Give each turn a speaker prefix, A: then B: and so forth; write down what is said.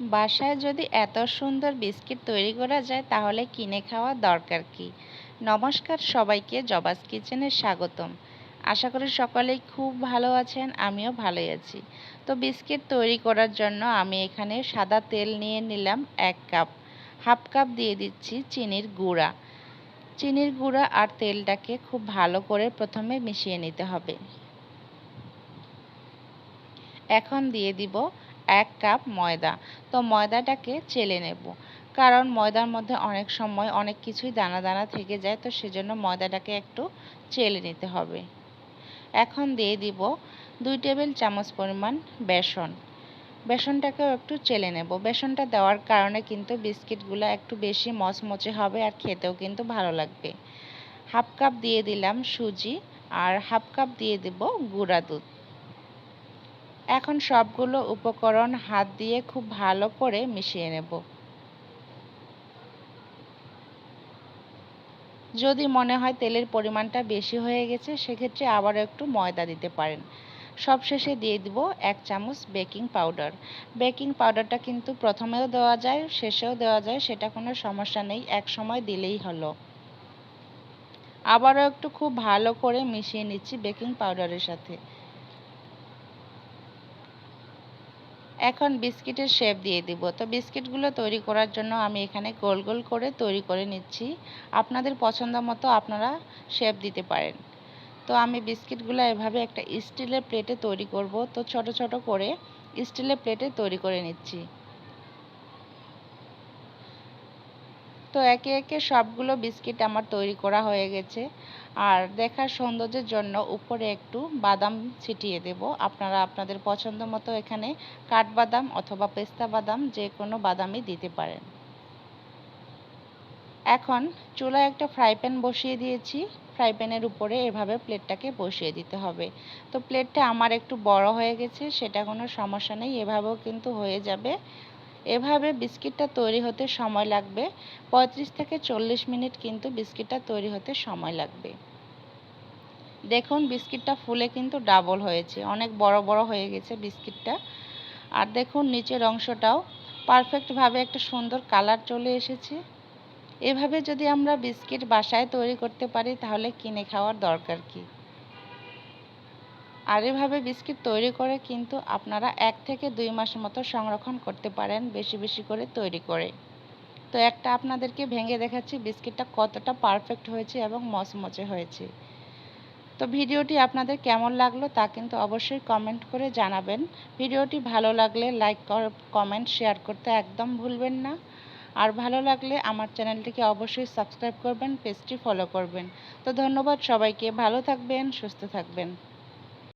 A: বাসায় যদি এত সুন্দর বিস্কিট তৈরি করা যায়, তাহলে কিনে খাওয়া দরকার কি? নমস্কার সবাইকে, জবাস কিচেনে স্বাগতম। আশা করি সকলেই খুব ভালো আছেন, আমিও ভালোই আছি। তো বিস্কিট তৈরি করার জন্য আমি এখানে সাদা তেল নিয়ে নিলাম এক কাপ। হাফ কাপ দিয়ে দিচ্ছি চিনির গুঁড়া। চিনির গুঁড়া আর তেলটাকে খুব ভালো করে প্রথমে মিশিয়ে নিতে হবে। এখন দিয়ে দিব এক কাপ ময়দা। তো ময়দাটাকে চেলে নেব। কারণ ময়দার মধ্যে অনেক সময় অনেক কিছুই দানা দানা থেকে যায়, তো সেজন্য ময়দাটাকে একটু চেলে নিতে হবে। এখন দিয়ে দিব দুই টেবিল চামচ পরিমাণ বেসন। বেসনটাকেও একটু চেলে নেব। বেসনটা দেওয়ার কারণে কিন্তু বিস্কিটগুলো একটু বেশি মচমচে হবে আর খেতেও কিন্তু ভালো লাগবে। হাফ কাপ দিয়ে দিলাম সুজি আর হাফ কাপ দিয়ে দেব গুঁড়া দুধ। এখন সবগুলো উপকরণ হাত দিয়ে খুব ভালো করে মিশিয়ে নেব। যদি মনে হয় তেলের পরিমাণটা বেশি হয়ে গেছে, সেক্ষেত্রে আবারও একটু ময়দা দিতে পারেন। সবশেষে দিয়ে দিব এক চামচ বেকিং পাউডার। বেকিং পাউডারটা কিন্তু প্রথমেও দেওয়া যায়, শেষেও দেওয়া যায়, সেটা কোনো সমস্যা নেই, এক সময় দিলেই হলো। আবারও একটু খুব ভালো করে মিশিয়ে নিচ্ছি বেকিং পাউডারের সাথে। এখন বিস্কিটের শেপ দিয়ে দিব। তো বিস্কিটগুলো তৈরি করার জন্য আমি এখানে গোল গোল করে তৈরি করে নিচ্ছি। আপনাদের পছন্দ মতো আপনারা শেপ দিতে পারেন। তো আমি বিস্কিটগুলো এভাবে একটা স্টিলের প্লেটে তৈরি করব। তো ছোট ছোট করে স্টিলের প্লেটে তৈরি করে নিচ্ছি। তো একে একে সবগুলো বিস্কিট আমার তৈরি করা হয়ে গেছে। আর দেখার সৌন্দর্যের জন্য উপরে একটু বাদাম ছিটিয়ে দেব। আপনারা আপনাদের পছন্দ মতো এখানে কাঠবাদাম অথবা পেস্তা বাদাম যে কোনো বাদামই দিতে পারেন। এখন চুলায় একটা ফ্রাই প্যান বসিয়ে দিয়েছি। ফ্রাই প্যানের উপরে এভাবে প্লেটটাকে বসিয়ে দিতে হবে। তো প্লেটটা আমার একটু বড় হয়ে গেছে, সেটা কোনো সমস্যা নেই। এভাবেও কিন্তু হয়ে যাবে। এভাবে বিস্কিটটা তৈরি হতে সময় লাগবে। পঁয়ত্রিশ থেকে চল্লিশ মিনিট কিন্তু বিস্কিটটা তৈরি হতে সময় লাগবে। দেখুন, বিস্কিটটা ফুলে কিন্তু ডাবল হয়েছে। অনেক বড় বড় হয়ে গেছে বিস্কিটটা। আর দেখুন, নিচের অংশটাও পারফেক্টভাবে একটা সুন্দর কালার চলে এসেছে। এভাবে যদি আমরা বিস্কিট বাসায় তৈরি করতে পারি, তাহলে কিনে খাওয়ার দরকার কি? আর এভাবে বিস্কিট তৈরি করে কিন্তু আপনারা এক থেকে দুই মাস মতো সংরক্ষণ করতে পারেন বেশি বেশি করে তৈরি করে। তো একটা আপনাদেরকে ভেঙে দেখাচ্ছি, বিস্কিটটা কতটা পারফেক্ট হয়েছে এবং মচমচে হয়েছে। তো ভিডিওটি আপনাদের কেমন লাগল তা কিন্তু অবশ্যই কমেন্ট করে জানাবেন। ভিডিওটি ভালো লাগলে লাইক কমেন্ট শেয়ার করতে একদম ভুলবেন না। আর ভালো লাগলে আমার চ্যানেলটিকে অবশ্যই সাবস্ক্রাইব করবেন পেজটি ফলো করবেন। তো ধন্যবাদ সবাইকে, ভালো থাকবেন, সুস্থ থাকবেন।